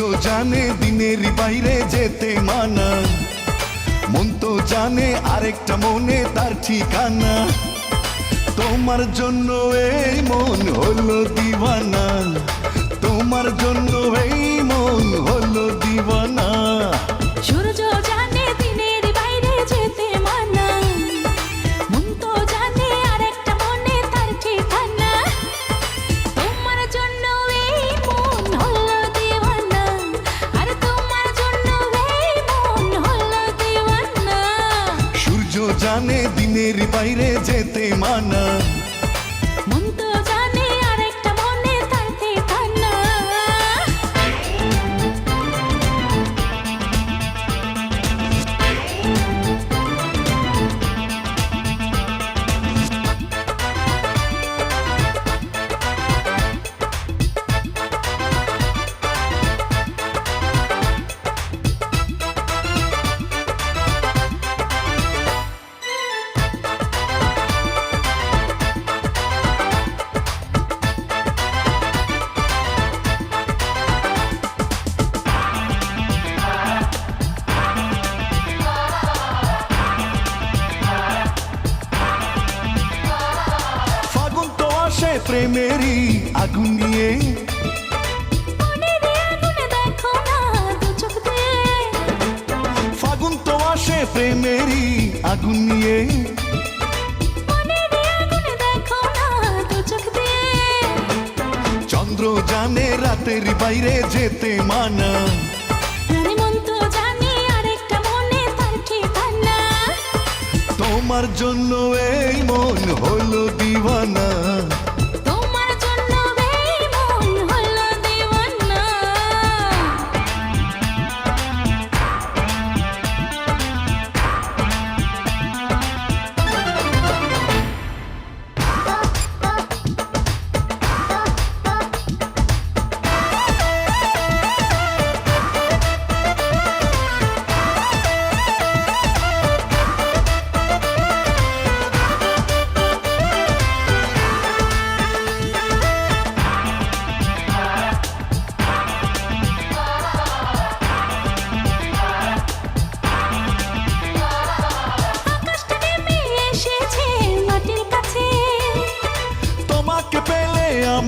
সূর্য জানে দিনের বাইরে যেতে মানা মন তো জানে আরেকটা মনে তার ঠিকানা তোমার জন্য এই মন হলো দিওয়ানা তোমার জন্য এই জানে দিনের বাইরে যেতে মানা। তো প্রেমেরই আগুন নিয়ে। ফাগুন তো আসে প্রেমেরই আগুন নিয়ে। চন্দ্র জানে রাতের বাইরে যেতে মানা। তোমার জন্য এই মন হলো দিওয়ানা।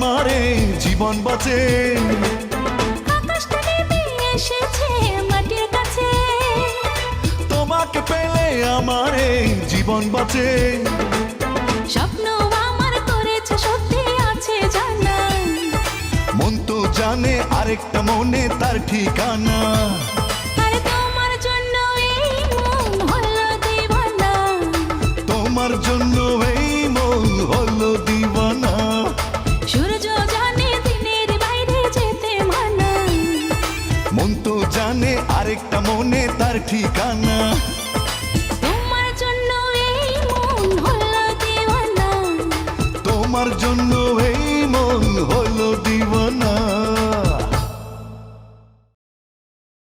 আমারে জীবন বাঁচে। তোমাকে পেলে আমারে জীবন বাঁচে। স্বপ্ন আমার করেছে সত্যি আছে জানা মন তো জানে আরেকটা মনে তার ঠিকানা। তার ঠিকানা। তোমার জন্য এই মন হলো দিওয়ানা। তোমার জন্য এই মন হলো দিওয়ানা।